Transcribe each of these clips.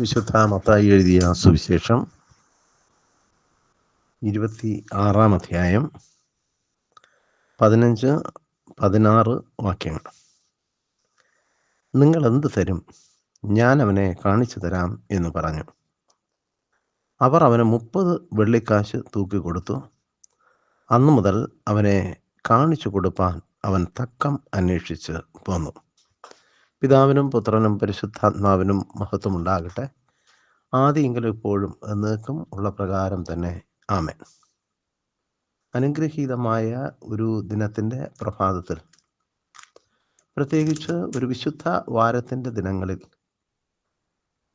വിശുദ്ധ മത്തായി എഴുതിയ സുവിശേഷം ഇരുപത്തി ആറാം അധ്യായം പതിനഞ്ച് പതിനാറ് വാക്യങ്ങൾ. നിങ്ങൾ എന്ത് തരും? ഞാൻ അവനെ കാണിച്ചു തരാം എന്ന് പറഞ്ഞു. അവർ അവന് മുപ്പത് വെള്ളിക്കാശ് തൂക്കി കൊടുത്തു. അന്നു മുതൽ അവനെ കാണിച്ചു കൊടുപ്പാൻ അവൻ തക്കം അന്വേഷിച്ച് പോന്നു. പിതാവിനും പുത്രനും പരിശുദ്ധാത്മാവിനും മഹത്വമുണ്ടാകട്ടെ. ആദ്യമെങ്കിലും ഇപ്പോഴും എന്നേക്കും ഉള്ള പ്രകാരം തന്നെ. ആമേൻ. അനുഗ്രഹീതമായ ഒരു ദിനത്തിന്റെ പ്രഭാതത്തിൽ പ്രത്യേകിച്ച് ഒരു വിശുദ്ധ വാരത്തിന്റെ ദിനങ്ങളിൽ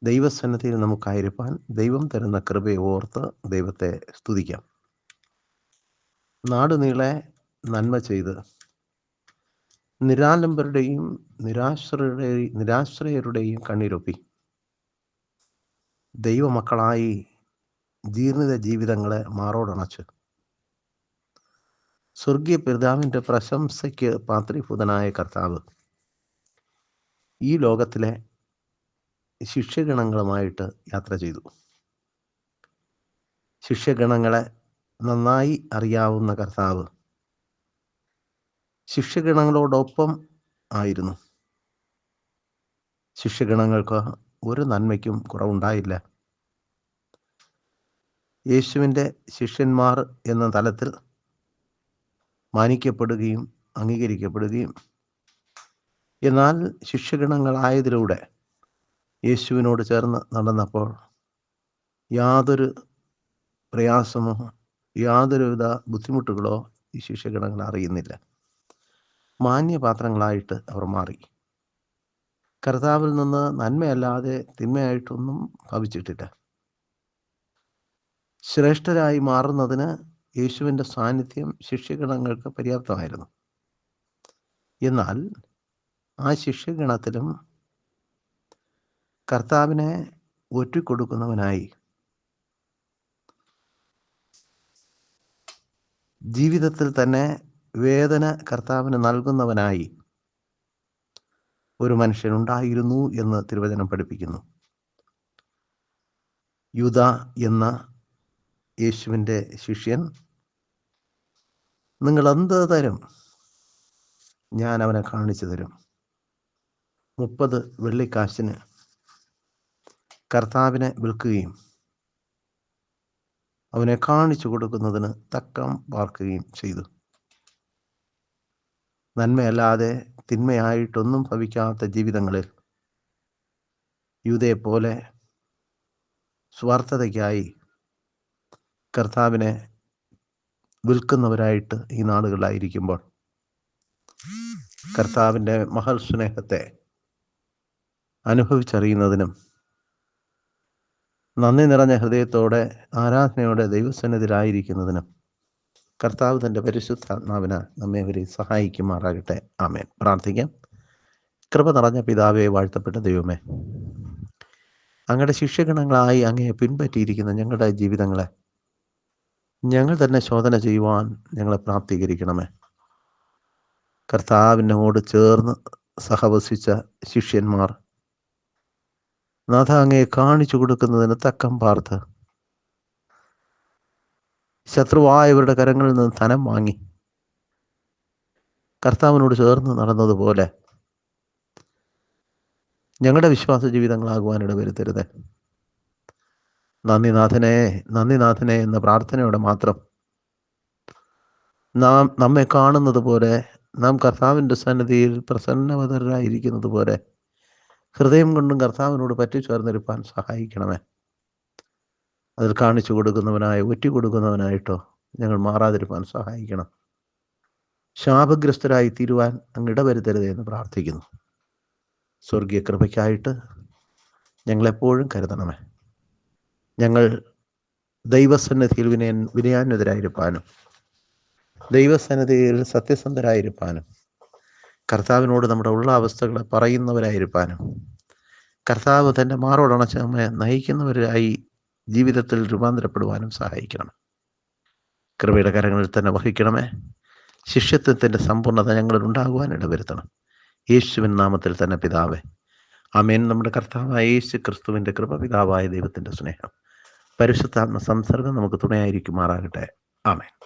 ദൈവസന്നദ്ധിയിൽ നമുക്കായിരിക്കാൻ ദൈവം തരുന്ന കൃപയെ ഓർത്ത് ദൈവത്തെ സ്തുതിക്കാം. നാടുനീളെ നന്മ ചെയ്ത് നിരാലംബരുടെയും നിരാശ്രയുടെയും നിരാശ്രയരുടെയും കണ്ണീരൊപ്പി. ദൈവമക്കളായി ജീർണിത ജീവിതങ്ങളെ മാറോടണച്ച്. സ്വർഗീയ പിതാവിന്റെ പ്രശംസയ്ക്ക് പാത്രീഭൂതനായ കർത്താവ് ഈ ലോകത്തിലെ ശിഷ്യഗണങ്ങളുമായിട്ട് യാത്ര ചെയ്തു. ശിഷ്യഗണങ്ങളെ നന്നായി അറിയാവുന്ന കർത്താവ് ശിഷ്യഗണങ്ങളോടൊപ്പം ആയിരുന്നു. ശിഷ്യഗണങ്ങൾക്ക് ഒരു നന്മയ്ക്കും കുറവുണ്ടായില്ല. യേശുവിന്റെ ശിഷ്യന്മാർ എന്ന തലത്തിൽ മാനിക്കപ്പെടുകയും അംഗീകരിക്കപ്പെടുകയും എന്നാൽ ശിഷ്യഗണങ്ങളായതിലൂടെ യേശുവിനോട് ചേർന്ന് നടന്നപ്പോൾ യാതൊരു പ്രയാസമോ യാതൊരുവിധ ബുദ്ധിമുട്ടുകളോ ഈ ശിഷ്യഗണങ്ങൾ അറിയുന്നില്ല. മാന്യപാത്രങ്ങളായിട്ട് അവർ മാറി. കർത്താവിൽ നിന്ന് നന്മയല്ലാതെ തിന്മയായിട്ടൊന്നും ഭവിച്ചിട്ടില്ല. ശ്രേഷ്ഠരായി മാറുന്നതിന് യേശുവിന്റെ സാന്നിധ്യം ശിഷ്യഗണങ്ങൾക്ക് പര്യാപ്തമായിരുന്നു. എന്നാൽ ആ ശിഷ്യഗണത്തിലും കർത്താവിനെ ഒറ്റിക്കൊടുക്കുന്നവനായി ജീവിതത്തിൽ തന്നെ വേദന കർത്താവിന് നൽകുന്നവനായി ഒരു മനുഷ്യനുണ്ടായിരുന്നു എന്ന് തിരുവചനം പഠിപ്പിക്കുന്നു. യുധ എന്ന യേശുവിന്റെ ശിഷ്യൻ നിങ്ങൾ എന്ത് തരും? ഞാൻ അവനെ കാണിച്ചു തരും. മുപ്പത് വെള്ളിക്കാശിന് കർത്താവിനെ വിൽക്കുകയും അവനെ കാണിച്ചു കൊടുക്കുന്നതിന് തക്കം പാർക്കുകയും ചെയ്തു. നന്മയല്ലാതെ തിന്മയായിട്ടൊന്നും ഭവിക്കാത്ത ജീവിതങ്ങളിൽ യൂതയെപ്പോലെ സ്വാർത്ഥതയ്ക്കായി കർത്താവിനെ വിൽക്കുന്നവരായിട്ട് ഈ നാടുകളിലായിരിക്കുമ്പോൾ കർത്താവിന്റെ മഹൽ സ്നേഹത്തെ അനുഭവിച്ചറിയുന്നതിനും നന്ദി നിറഞ്ഞ ഹൃദയത്തോടെ ആരാധനയോടെ ദൈവസന്നിധിയിലായിരിക്കുന്നതിനും കർത്താവ് തന്റെ പരിശുദ്ധാത്മാവിനാൽ നമ്മെ അവരെ സഹായിക്കുമാറാകട്ടെ. ആമേൻ. പ്രാർത്ഥിക്കാം. കൃപ നിറഞ്ഞ പിതാവെ വാഴ്ത്തപ്പെട്ട ദൈവമേ അങ്ങയുടെ ശിഷ്യഗണങ്ങളായി അങ്ങയെ പിൻപറ്റിയിരിക്കുന്ന ഞങ്ങളുടെ ജീവിതങ്ങളെ ഞങ്ങൾ തന്നെ ശോധന ചെയ്യുവാൻ ഞങ്ങളെ പ്രാപ്തീകരിക്കണമേ. കർത്താവിനോട് ചേർന്ന് സഹവസിച്ച ശിഷ്യന്മാർ നാഥ അങ്ങയെ കാണിച്ചു കൊടുക്കുന്നതിന് തക്കം പാർത്ത് ശത്രുവായവരുടെ കരങ്ങളിൽ നിന്ന് ധനം വാങ്ങി. കർത്താവിനോട് ചേർന്ന് നടന്നതുപോലെ ഞങ്ങളുടെ വിശ്വാസ ജീവിതങ്ങളാകുവാൻ ഇടവരുത്തരുത്. നന്ദിനാഥനെ നന്ദിനാഥനെ എന്ന പ്രാർത്ഥനയോടെ മാത്രം നാം നമ്മെ കാണുന്നത് പോലെ നാം കർത്താവിന്റെ സന്നിധിയിൽ പ്രസന്നവതരായിരിക്കുന്നത് പോലെ ഹൃദയം കൊണ്ടും കർത്താവിനോട് പറ്റിച്ചേർന്നിരിപ്പാൻ സഹായിക്കണമേ. അതിൽ കാണിച്ചു കൊടുക്കുന്നവനായ ഒറ്റി കൊടുക്കുന്നവനായിട്ടോ ഞങ്ങൾ മാറാതിരുപ്പാൻ സഹായിക്കണം. ശാപഗ്രസ്തരായി തീരുവാൻ അങ്ങ് ഇടവരുത്തരുത് എന്ന് പ്രാർത്ഥിക്കുന്നു. സ്വർഗീയ കൃപയ്ക്കായിട്ട് ഞങ്ങളെപ്പോഴും കരുതണമേ. ഞങ്ങൾ ദൈവസന്നിധിയിൽ വിനയ വിനയാന്വിതരായിരിക്കാനും ദൈവസന്നിധിയിൽ സത്യസന്ധരായിരിക്കാനും കർത്താവിനോട് നമ്മുടെ ഉള്ള അവസ്ഥകളെ പറയുന്നവരായിരിക്കാനും കർത്താവ് തന്റെ മാറോടണച്ച നമ്മെ നയിക്കുന്നവരായി ജീവിതത്തിൽ രൂപാന്തരപ്പെടുവാനും സഹായിക്കണം. കൃപയുടെ കരങ്ങളിൽ തന്നെ വഹിക്കണമേ. ശിഷ്യത്വത്തിന്റെ സമ്പൂർണത ഞങ്ങളിൽ ഉണ്ടാകുവാൻ ഇടവരുത്തണം. യേശുവിൻ നാമത്തിൽ തന്നെ പിതാവേ. അമേൻ നമ്മുടെ കർത്താവായ യേശു ക്രിസ്തുവിന്റെ കൃപ പിതാവായ ദൈവത്തിന്റെ സ്നേഹം. പരിശുദ്ധാത്മ സംസർഗം നമുക്ക് തുണയായിരിക്കുമാറാകട്ടെ. ആമേൻ.